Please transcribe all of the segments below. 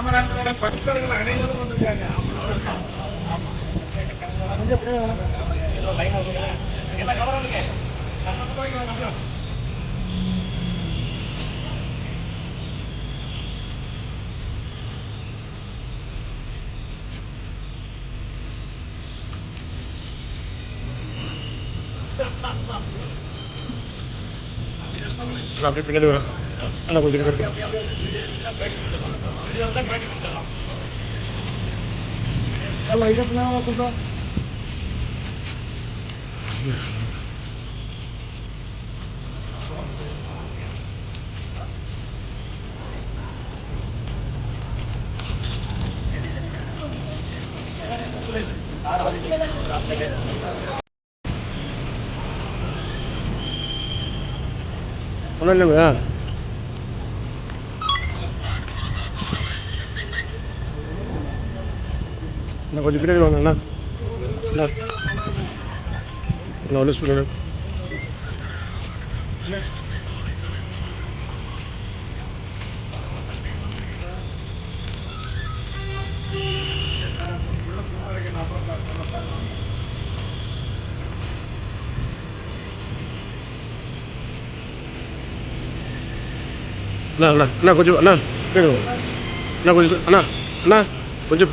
காமராஜரோட பக்தர்கள் அனைவரும் வந்திருக்காங்க கொஞ்சம் பேர் ஏதோ லைன் வருதுங்க என்ன கவரம் இருக்கு நம்ம போய் கொஞ்சம் அப்படியே பின்னாடி வரும் அண்ணா கொஞ்சம் பேர் எல்லாம் இதெல்லாம் சொல்றோம் ஒன்றும் இல்லைங்க அண்ணா கொஞ்சம் பின்னாடி வாங்கண்ணா நான் ஒன்று சொல்லுங்க. அண்ணா அண்ணா அண்ணா கொஞ்சம் அண்ணா பின்னாடி அண்ணா கொஞ்சம் அண்ணா அண்ணா கொஞ்சம்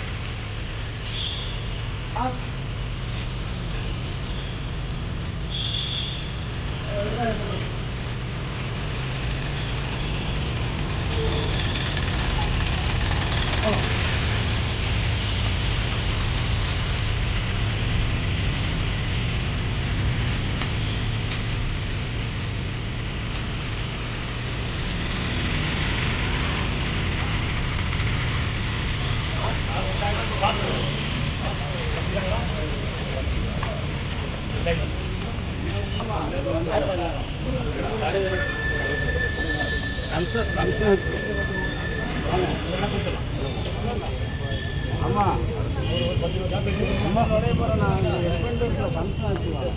ஒரு நிமிஷம் பின்னாடி அண்ணா இது வாங்க அண்ணா அண்ணா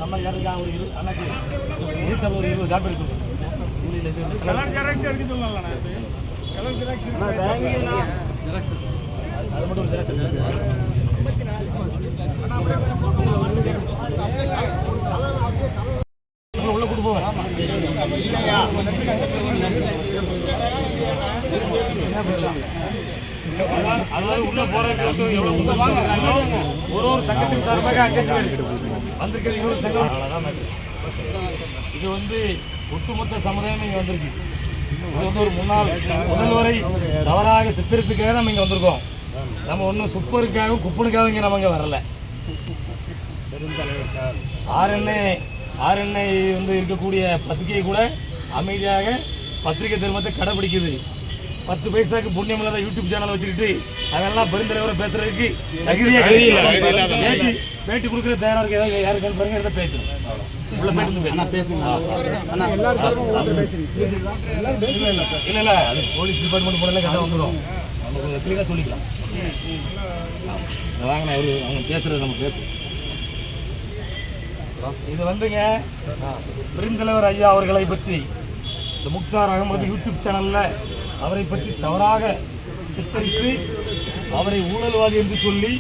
நம்ம யாருக்கா ஒரு இரு அண்ணாச்சி. இருபத்தி ஒரு இருபது காப்பீடு சொல்லுங்க. அது மட்டும் ஜெராக்ஸ் எடுத்துக்கங்க. உள்ள உள்ள கூட்டு போவேன் அதாவது உள்ள போறதுக்கு எவ்வளவு ஒரு ஒரு சங்கத்தின் சார்பாக அங்கே வந்திருக்கிறது இருபது சங்கம் இது வந்து ஒட்டுமொத்த சமுதாயம் இங்க வந்திருக்கு இது வந்து ஒரு முன்னாள் முதல்வரை தவறாக சித்தரிப்புக்காக நம்ம இங்க வந்திருக்கோம் நம்ம ஒன்றும் சுப்பருக்காகவும் குப்பனுக்காகவும் இங்கே நம்ம இங்கே வரல ஆர்என்ஏ ஆர்என்ஐ வந்து இருக்கக்கூடிய பத்திரிகை கூட அமைதியாக பத்திரிகை தர்மத்தை கடைபிடிக்குது பத்து பைசாக்கு புண்ணியம் இல்லாத யூடியூப் சேனல் வச்சுக்கிட்டு அதெல்லாம் பெருந்தலைவரை பேசுறதுக்கு தகுதியே. பேட்டி பேட்டி கொடுக்குற தயாரா இருக்கு ஏதாவது யாருக்கு பாருங்க எடுத்து பேசுறேன் உள்ள போயிட்டு வந்து பேசுங்க. இல்ல இல்ல இல்ல இல்ல அது போலீஸ் டிபார்ட்மெண்ட் போனால கரெக்டாக வந்துடும் நமக்கு கிளியராக சொல்லிக்கலாம். வாங்க நான் அவரு அவங்க பேசுறது நம்ம பேசுறோம் இது வந்துங்க பெருந்தலைவர் ஐயா அவர்களை பற்றி. இந்த முக்தார் அகமது யூடியூப் சேனல்ல அவரை பற்றி தவறாக சித்தரித்து அவரை ஊழல்வாதி என்று சொல்லி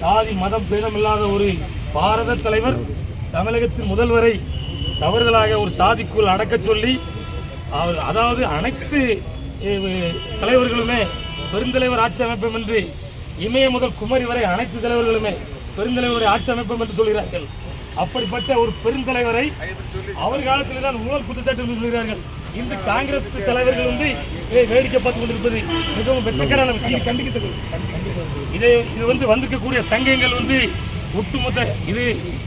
சாதி மதம் பேதமில்லாத ஒரு பாரத தலைவர் தமிழகத்தின் முதல்வரை தவறுதலாக ஒரு சாதிக்குள் அடக்கச் சொல்லி அவர் அதாவது அனைத்து தலைவர்களுமே பெருந்தலைவர் ஆட்சி அமைப்போம் என்று இமய முதல் குமரி வரை அனைத்து தலைவர்களுமே பெருந்தலைவரை ஆட்சி அமைப்போம் என்று சொல்கிறார்கள். அப்படிப்பட்ட ஒரு பெருந்தலைவரை அவர் காலத்தில் தான் ஊழல் குற்றச்சாட்டு என்று சொல்கிறார்கள். இன்று காங்கிரஸ் தலைவர்கள் வந்து வேடிக்கை பார்த்து கொண்டிருப்பது மிகவும் வெட்கக்கேடான விஷயம். இது இது வந்து வந்திருக்கக்கூடிய சங்கங்கள் வந்து ஒட்டுமொத்த இது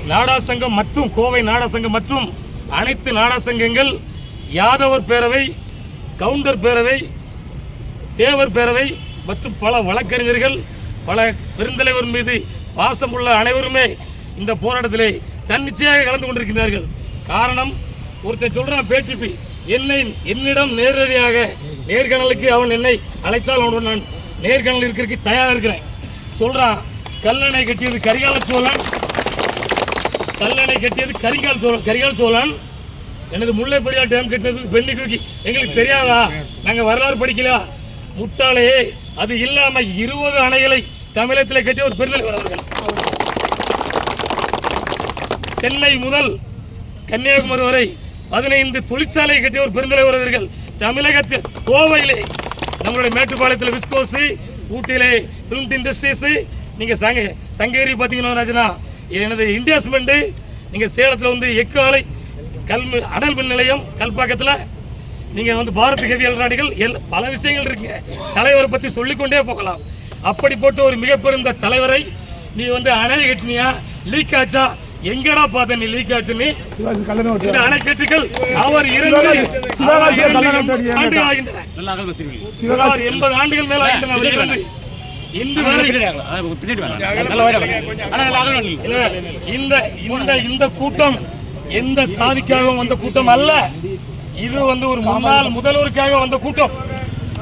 நாடா சங்கம் மற்றும் கோவை நாடா சங்கம் மற்றும் அனைத்து நாடா சங்கங்கள் யாதவர் பேரவை கவுண்டர் பேரவை தேவர் பேரவை மற்றும் பல வழக்கறிஞர்கள் பல பெருந்தலைவர் மீது பாசமுள்ள அனைவருமே இந்த போராட்டத்திலே தன்னிச்சையாக கலந்து கொண்டிருக்கிறார்கள் காரணம் ஒருத்தன் சொல்றான் பேட்டிப்பி என்னை என்னிடம் நேரடியாக நேர்காணலுக்கு அவன் என்னை அழைத்தால் அவனுடன் நான் நேர்காணல் இருக்கிறதுக்கு தயாராக இருக்கிறேன். சொல்கிறான் கல்லணை கட்டியது கரிகால சோழன். கல்லணை கட்டியது கரிகால் சோழன் கரிகால் சோழன். எனது முல்லைப்படியால் டேம் கட்டினது பெண்ணி தூக்கி. எங்களுக்கு தெரியாதா? நாங்கள் வரலாறு படிக்கல? முட்டாளே அது இல்லாமல் இருபது அணைகளை தமிழகத்தில் கட்டிய ஒரு பெருந்தலைவர் அவர்கள் சென்னை முதல் கன்னியாகுமரி வரை பதினைந்து தொழிற்சாலை கட்டிய ஒரு பெருந்தலைவர் அவர்கள் தமிழகத்தில் கோவையிலே நம்மளுடைய மேட்டுப்பாளையத்தில் விஸ்கோஸு ஊட்டியிலே ஃபிலிம் இண்டஸ்ட்ரீஸு நீங்கள் சங்க சங்கேரி பார்த்தீங்கன்னா ராஜனா எனது இன்வெஸ்ட்மெண்ட்டு நீங்கள் சேலத்தில் வந்து எக்கு ஆலை கல் அனல் மின் நிலையம் கல்பாக்கத்தில் நீங்கள் வந்து பாரத் ஹெவி எலக்ட்ரானிகள் எல் பல விஷயங்கள் இருக்குங்க. தலைவரை பற்றி சொல்லிக்கொண்டே போகலாம். அப்படி போட்டு ஒரு மிகப்பெருந்த தலைவரை நீ வந்து அணை கட்டினியா லீக் ஆச்சா எங்கடா பார்த்த நீ லீக் ஆச்சுன்னு இந்த அணைக்கட்டுகள் அவர் இருந்து சுமார் எண்பது ஆண்டுகள் மேல ஆகின்றன இன்று இந்த இந்த இந்த கூட்டம் எந்த சாதிக்காக வந்த கூட்டம் அல்ல. இது வந்து ஒரு முன்னாள் முதல்வருக்காக வந்த கூட்டம்.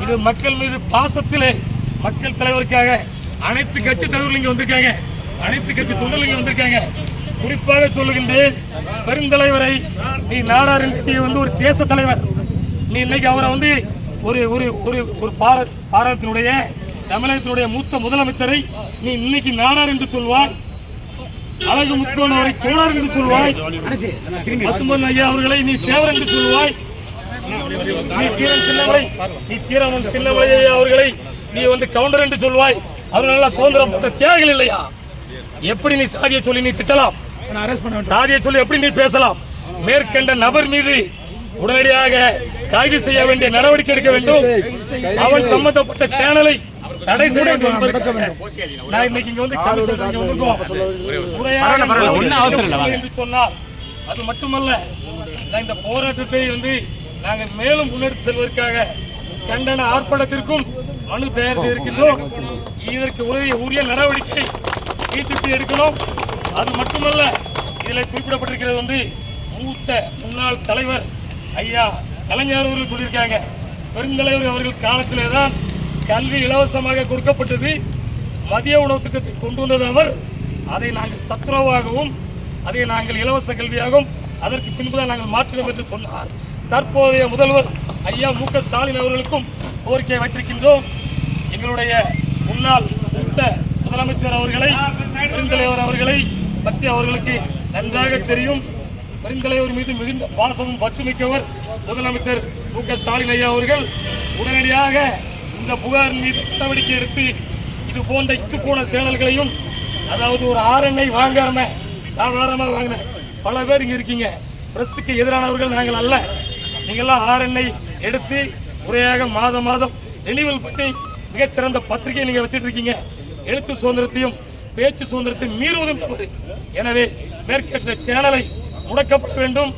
இது மக்கள் மீது பாசத்திலே மக்கள் தலைவருக்காக அனைத்து கட்சி தலைவர்கள் இங்க வந்திருக்காங்க. அனைத்து கட்சி தொண்டர்கள் இங்க வந்திருக்காங்க. குறிப்பாக சொல்லுகின்றேன் பெருந்தலைவரை நீ நாடார் நீ வந்து ஒரு தேச தலைவர். நீ இன்னைக்கு அவரை வந்து ஒரு ஒரு ஒரு ஒரு பாரத் பாரதத்தினுடைய தமிழகத்தினுடைய மூத்த முதலமைச்சரை நீ இன்னைக்கு நாடார் என்று சொல்வாய். அழகு முத்துவன் அவரை கோணார் என்று சொல்வாய். பசுமன் ஐயா அவர்களை நீ தேவர் என்று சொல்வாய். நீ தீரன் சின்னமலை நீ தீரமன் சின்னமலை அவர்களை நீ வந்து கவுண்டர் என்று சொல்வாய். அவர்கள் நல்லா சுதந்திரம் தியாகிகள் இல்லையா? எப்படி நீ சாதியை சொல்லி நீ திட்டலாம்? சாதியை சொல்லி எப்படி நீ பேசலாம்? மேற்கண்ட நபர் மீது உடனடியாக கைது செய்ய வேண்டிய நடவடிக்கை எடுக்க வேண்டும். அவன் சம்பந்தப்பட்ட சேனலை தடை செய்ய நான் இன்னைக்கு இங்க வந்து வந்திருக்கோம். சொன்னார் அது மட்டுமல்ல நான் இந்த போராட்டத்தை வந்து நாங்கள் மேலும் முன்னெடுத்து செல்வதற்காக கண்டன ஆர்ப்பாட்டத்திற்கும் மனு தயார் செய்திருக்கின்றோம். இதற்கு உரிய உரிய நடவடிக்கை பிஜேபி எடுக்கணும். அது மட்டுமல்ல இதில் குறிப்பிடப்பட்டிருக்கிறது வந்து மூத்த முன்னாள் தலைவர் ஐயா கலைஞர் அவர்கள் சொல்லியிருக்காங்க. பெருந்தலைவர் அவர்கள் காலத்திலே தான் கல்வி இலவசமாக கொடுக்கப்பட்டது. மதிய உணவு திட்டத்தை கொண்டு வந்தது அவர். அதை நாங்கள் சத்துரவாகவும் அதை நாங்கள் இலவச கல்வியாகவும் அதற்கு பின்புதான் நாங்கள் மாற்றினோம் என்று சொன்னார். தற்போதைய முதல்வர் ஐயா மு க ஸ்டாலின் அவர்களுக்கும் கோரிக்கை வைத்திருக்கின்றோம். எங்களுடைய முன்னாள் மூத்த முதலமைச்சர் அவர்களை பெருந்தலைவர் அவர்களை பற்றி அவர்களுக்கு நன்றாக தெரியும். பெருந்தலைவர் மீது மிகுந்த பாசமும் பற்றுமிக்கவர் முதலமைச்சர் மு க ஸ்டாலின் ஐயா அவர்கள் உடனடியாக இந்த புகார் மீது நடவடிக்கை எடுத்து இது போன்ற இத்து போன சேனல்களையும் அதாவது ஒரு ஆர்என்ஐ வாங்காம சாதாரணமாக வாங்கின பல பேர் இங்கே இருக்கீங்க. பிரஸுக்கு எதிரானவர்கள் நாங்கள் அல்ல. நீங்கள்லாம் ஆர்என்ஐ எடுத்து முறையாக மாதம் மாதம் ரெனிவல் பண்ணி மிகச்சிறந்த பத்திரிகை நீங்கள் வச்சுட்டு இருக்கீங்க. எழுத்து சுதந்திரத்தையும் பேச்சு சுதந்திரத்தை மீறுவதும் தவறு. எனவே மேற்கற்ற சேனலை முடக்கப்பட வேண்டும்.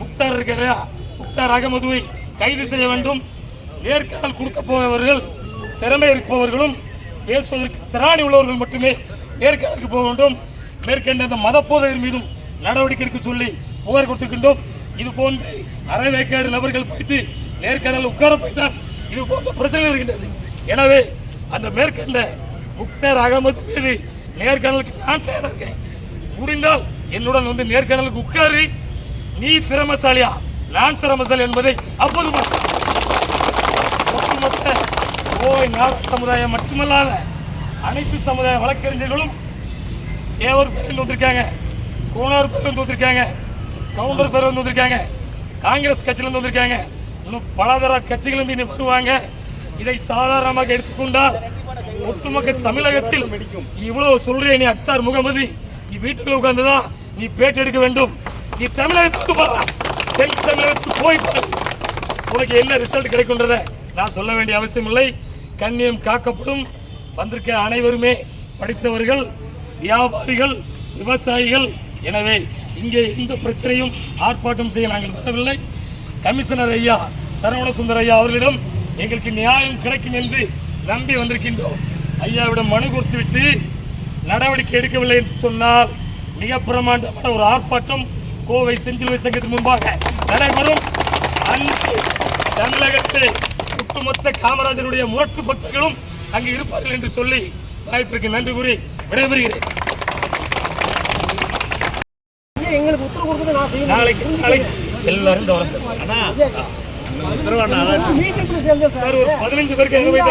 முக்தார் இருக்கிறா முக்தார் அகமதுவை கைது செய்ய வேண்டும். நேர்காணல் கொடுக்க போபவர்கள் திறமை இருப்பவர்களும் பேசுவதற்கு திராணி உள்ளவர்கள் மட்டுமே நேர்காணலுக்கு போக வேண்டும். மேற்கண்ட அந்த மதப்போதையர் மீதும் நடவடிக்கை எடுக்க சொல்லி புகார் கொடுத்திருக்கின்றோம். இது போன்று அரைவேக்காடு நபர்கள் போயிட்டு நேர்காணல் உட்கார போய்தான் இது போன்ற பிரச்சனை இருக்கின்றது. எனவே அந்த மேற்கண்ட முக்தார் அகமது மீது நேர்காணலுக்கு நான் தயாராக இருக்கேன். முடிந்தால் என்னுடன் வந்து நேர்காணலுக்கு உட்காரு. நீ திறமசாலியா நான் திறமசாலி என்பதை அப்போது ஒட்டுமொத்த கோவை நாட சமுதாயம் மட்டுமல்லாத அனைத்து சமுதாய வழக்கறிஞர்களும் ஏவர் பேர் வந்து வந்திருக்காங்க. கோனார் பேர் வந்து வந்திருக்காங்க. கவுண்டர் பேர் வந்து வந்திருக்காங்க. காங்கிரஸ் கட்சியிலேருந்து வந்திருக்காங்க. இன்னும் பலதர கட்சிகளும் இனி வருவாங்க. இதை சாதாரணமாக எடுத்துக்கொண்டால் ஒட்டுமொத்த தமிழகத்தில் இவ்வளவு சொல்றேன் நீ அக்தார் முகமது. நீ வீட்டுக்குள்ள உட்கார்ந்துதான் நீ பேட்டி எடுக்க வேண்டும். நீ தமிழகத்துக்கு போகலாம் தென் தமிழகத்துக்கு போய் உனக்கு என்ன ரிசல்ட் கிடைக்கும்ன்றத நான் சொல்ல வேண்டிய அவசியம் இல்லை. கண்ணியம் காக்கப்படும். வந்திருக்க அனைவருமே படித்தவர்கள் வியாபாரிகள் விவசாயிகள். எனவே இங்கே எந்த பிரச்சனையும் ஆர்ப்பாட்டம் செய்ய நாங்கள் வரவில்லை. கமிஷனர் ஐயா சரவண சுந்தர் ஐயா அவர்களிடம் எங்களுக்கு நியாயம் கிடைக்கும் என்று நம்பி வந்திருக்கின்றோம். ஐயாவிடம் மனு கொடுத்துவிட்டு நடவடிக்கை எடுக்கவில்லை என்று சொன்னால் மிக பிரமாண்டமான ஒரு ஆர்ப்பாட்டம் கோவை செஞ்சிலுவை சங்கத்தின் முன்பாக நடைபெறும். அன்று தமிழகத்தில் ஒட்டுமொத்த காமராஜருடைய முரட்டு பக்தர்களும் அங்கு இருப்பார்கள் என்று சொல்லி வாய்ப்பிற்கு நன்றி கூறி விடைபெறுகிறேன். எங்களுக்கு உத்தரவு கொடுத்தது நான் செய்யணும். நாளைக்கு நாளைக்கு. எல்லாரும் இந்த சார் ஒரு பதினஞ்சு பேருக்கு எங்க போய்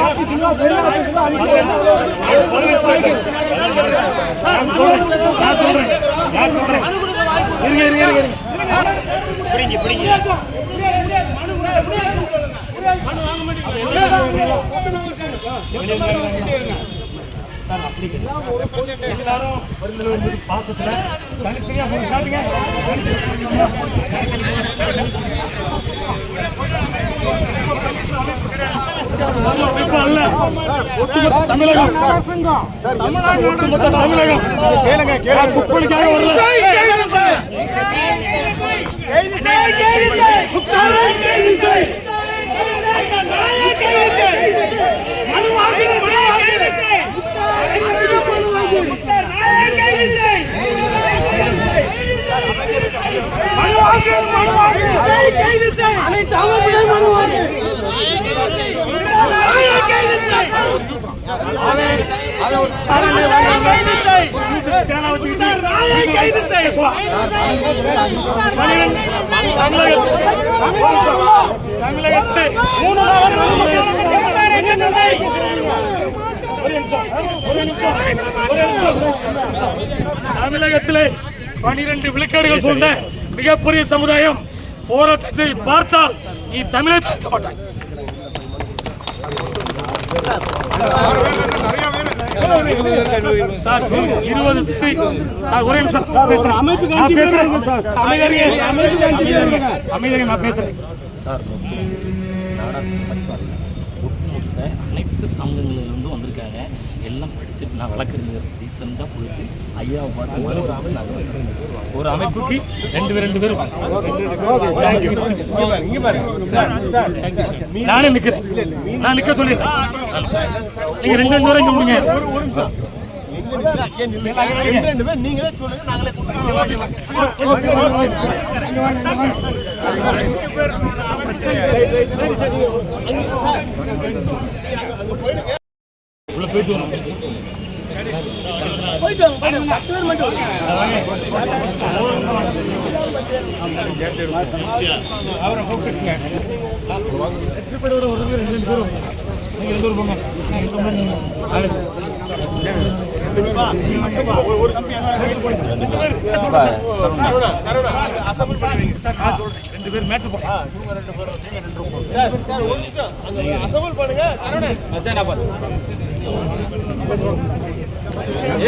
நான் சொல்றேன் நான் சொல்றேன் இருங்க சார், அப்படி எல்லாரும் பெருந்தலைவர் மீது பாசத்துல போய் காட்டுங்க. தமிழகம் தமிழகம் நான் குப்பலுக்காக வரல. சேனா வச்சுக்கிட்டு பேசுவா. பன்னிரண்டு ஒரு நிமிஷம், ஒரு நிமிஷம், ஒரு நிமிஷம். தமிழகத்திலே பனிரெண்டு விழுக்காடுகள் கொண்ட மிகப்பெரிய சமுதாயம் போராட்டத்தை பார்த்தால் நீ தமிழை தாக்க மாட்டாய். அமைப்புக்கு நான் பேசுறேன். சார். அனைத்து சங்கங்களிலிருந்து வந்திருக்காங்க. எல்லாம் படிச்சுட்டு நான் வழக்கறிஞர் ரீசெண்டாக போயிட்டு ஐயாவை பார்த்து நாங்கள் வந்திருக்கோம். ஒரு அமைப்புக்கு ரெண்டு பேர் ரெண்டு பேரும் நானே நிக்கிறேன். நான் நிக்க சொல்லிடுறேன். நீங்க ரெண்டு ரெண்டு பேரும் இங்க விடுங்க உள்ள போயிட்டு வரும் போயிட்டு வாங்க வரும்? ஒரு பேர், மட்டும் ரெண்டு பேர் வரும். பேர் போங்க. ரெண்டு பேரும் நீங்க. எந்த சார், நான் ரெண்டு பேர் மேட்டு போங்க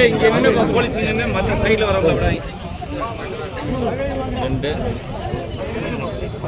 இங்க போலீஸ் நின்னு மத்த சைடுல வரவங்க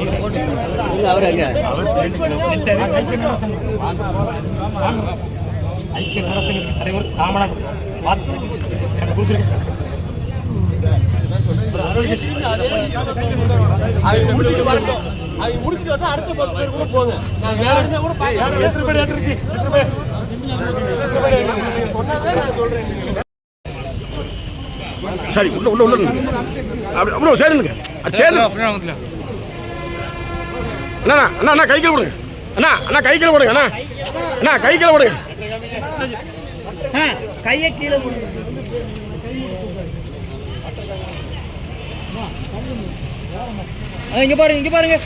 அவர் ரெண்டு ஐக்கிய நரசங்கத்தின் தலைவர் ராமநாதன் பார்த்து எனக்கு கொடுத்துருக்கேன் ஒரு அருள்கிரி. எத்தனை பேர் ஏற்றிருக்கு? எத்தனை பேர்? சரி உள்ள உள்ள உள்ள நில்லுங்க. அப்படி அது அண்ணா அண்ணா அண்ணா கைக்கில் போடுங்க. அண்ணா அண்ணா கைக்கில் போடுங்க அண்ணா. அண்ணா கைக்கில் போடுங்க. கையை கீழே இங்க பாருங்க இங்க பாருங்க.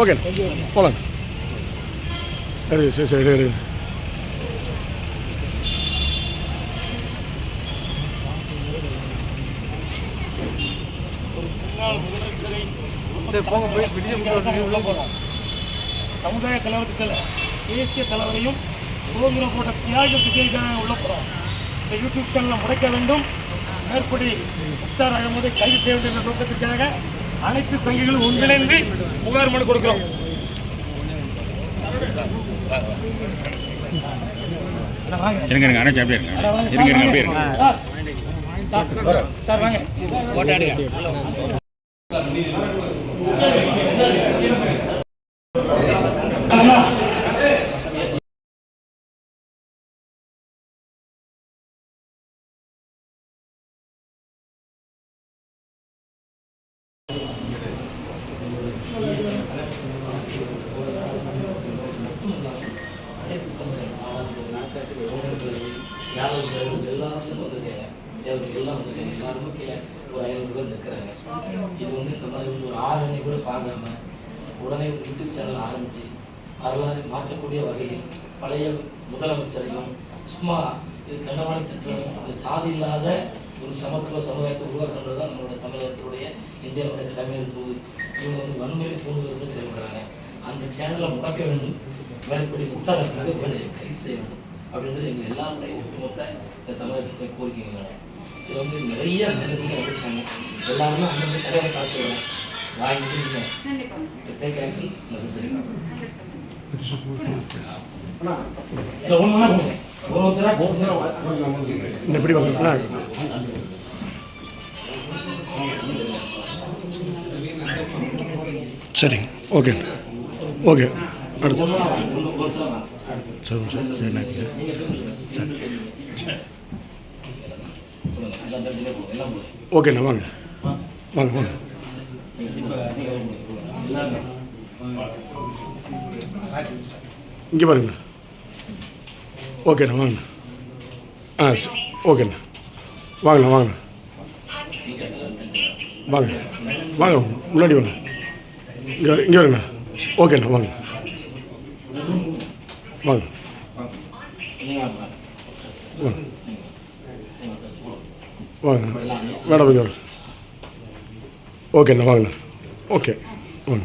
ஓகே போகலாம் எடுங்க சரி சரி. எடுங்க உள்ள போறோம். சமுதாய கலவரத்தில் தேசிய தலைவரையும் சுதந்திர போட்ட தியாக திகைக்காக உள்ள போறோம் இந்த யூடியூப் சேனலை முடக்க வேண்டும் மேற்படி முக்தார் அகமதை கைது செய்ய வேண்டும் என்ற நோக்கத்திற்காக அனைத்து சங்கங்களும் ஒன்றிணைந்து புகார் மனு கொடுக்கிறோம். இருங்க இருங்க அண்ணா அப்படியே இருங்க அண்ணா, வாங்க. இருங்க இருங்க சார், அப்படியே இருங்க சார், சார், சார் வாங்க அண்ணா. யாரும் எல்லாத்துலேருந்து வந்திருக்காங்க தேவருக்கு எல்லாம் வந்திருக்காங்க எல்லாருமே கீழே ஒரு ஐநூறு பேர் நிற்கிறாங்க இது வந்து இந்த மாதிரி வந்து ஒரு ஆறு அணி கூட பார்க்காம உடனே ஒரு யூடியூப் சேனல் ஆரம்பித்து வரலாறு மாற்றக்கூடிய வகையில் பழைய முதலமைச்சரையும் சும்மா இது கண்டமான திட்டம் அது சாதி இல்லாத ஒரு சமத்துவ சமுதாயத்தை உருவாக்குன்றது தான் நம்மளோட தமிழகத்துடைய இந்தியாவோட கடமை இருக்குது இவங்க வந்து வன்முறை தூண்டுவதில் செயல்படுறாங்க. அந்த சேனலை முடக்க வேண்டும். மேற்படி அகமதை உடனே கைது செய்ய வேண்டும் அப்படின்றது எங்கள் எல்லாருடைய ஒட்டுமொத்த இந்த சமுதாயத்துடைய கோரிக்கைங்க மேடம் இதில் வந்து நிறைய சங்கத்தில் வந்திருக்காங்க எல்லாருமே அந்தந்த தலைவரை காட்சி வரேன் வாங்கிட்டு நீங்கள் டேக் ஆக்ஷன் நெசசரி ஒருத்தராக இந்த எப்படி சரி ஓகே ஓகே அடுத்து. சரி சரி சரிண்ணா சரி கொடுங்க ஓகேண்ணா வாங்க. வாங்க வாங்க. இங்கே பாருங்க. ஓகேண்ணா வாங்க. ஆ சரி ஓகேண்ணா வாங்கண்ணா வாங்க. வாங்க வாங்க முன்னாடி வாங்க. இங்கே இங்கே வருங்கண்ணா ஓகேண்ணா வாங்க. வாங்க. வாங்க. வாங்க. மேடம் இங்கே ஓகேண்ணா வாங்கண்ணா ஓகே வாங்க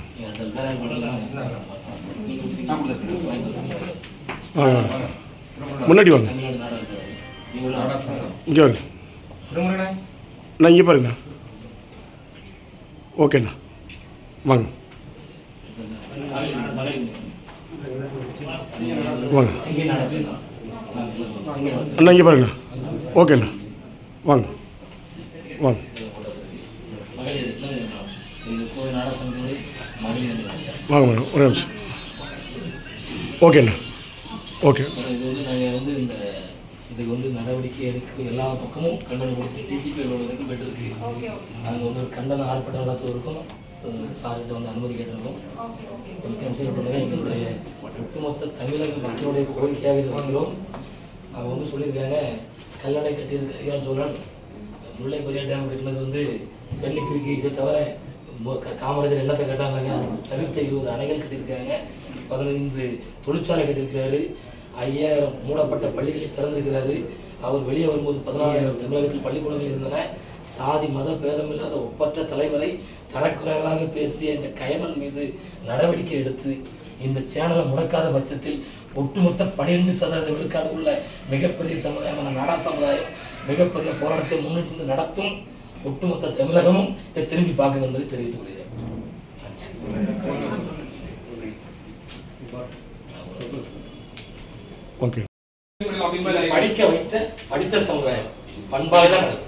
முன்னாடி வாங்க. இங்கே வாங்க. நான் இங்கே பாருங்கண்ணா. ஓகேண்ணா வாங்க. வாங்க. அண்ணா இங்கே பாருங்கண்ணா. ஓகேண்ணா. வாங்க. வாங்க. வாங்க மேடம். ஒரு நிமிஷம். ஓகேண்ணா. ஓகே. இது வந்து நாங்கள் வந்து இந்த இதுக்கு வந்து நடவடிக்கை எடுக்க எல்லா பக்கமும் கண்டனம் கொடுத்து டிஜிபி அலுவலகத்துக்கும் பெற்றிருக்கு நாங்கள் வந்து ஒரு கண்டன ஆர்ப்பாட்டம் நடத்துவதற்கும் சார்கிட்ட வந்து அனுமதி கேட்டிருக்கோம் கன்சிடர் பண்ணுங்க. எங்களுடைய ஒட்டுமொத்த தமிழக மக்களுடைய கோரிக்கையாக இது வாங்குகிறோம். அவங்க வந்து சொல்லியிருக்காங்க கல்லணை கட்டியிருக்க ஐயாள் சோழன் முல்லை பெரியார் டேம் கட்டினது வந்து வெண்ணிக்குறிக்கு இதை தவிர காமராஜர் என்னத்தை கட்டாங்க தவிர்த்த இருபது அணைகள் கட்டியிருக்காங்க. பதினைந்து தொழிற்சாலை கட்டியிருக்காரு. ஐயாயிரம் மூடப்பட்ட பள்ளிகளை திறந்திருக்கிறாரு. அவர் வெளியே வரும்போது பதினாலாயிரம் தமிழகத்தில் பள்ளிக்கூடங்கள் இருந்தன. சாதி மத பேதம் இல்லாத ஒப்பற்ற தலைவரை தரக்குறைவாக பேசிய இந்த கயவன் மீது நடவடிக்கை எடுத்து இந்த சேனலை முடக்காத பட்சத்தில் ஒட்டுமொத்த பன்னிரெண்டு சதவீத விழுக்காடு உள்ள மிகப்பெரிய சமுதாயமான நாடா சமுதாயம் மிகப்பெரிய போராட்டத்தை முன்னிட்டு நடத்தும் ஒட்டுமொத்த தமிழகமும் இதை திரும்பி பார்க்கும் என்பதை தெரிவித்துக் கொள்கிறேன். ஓகே. படிக்க வைத்த படித்த சமுதாயம் பண்பாக தான் நடக்கும்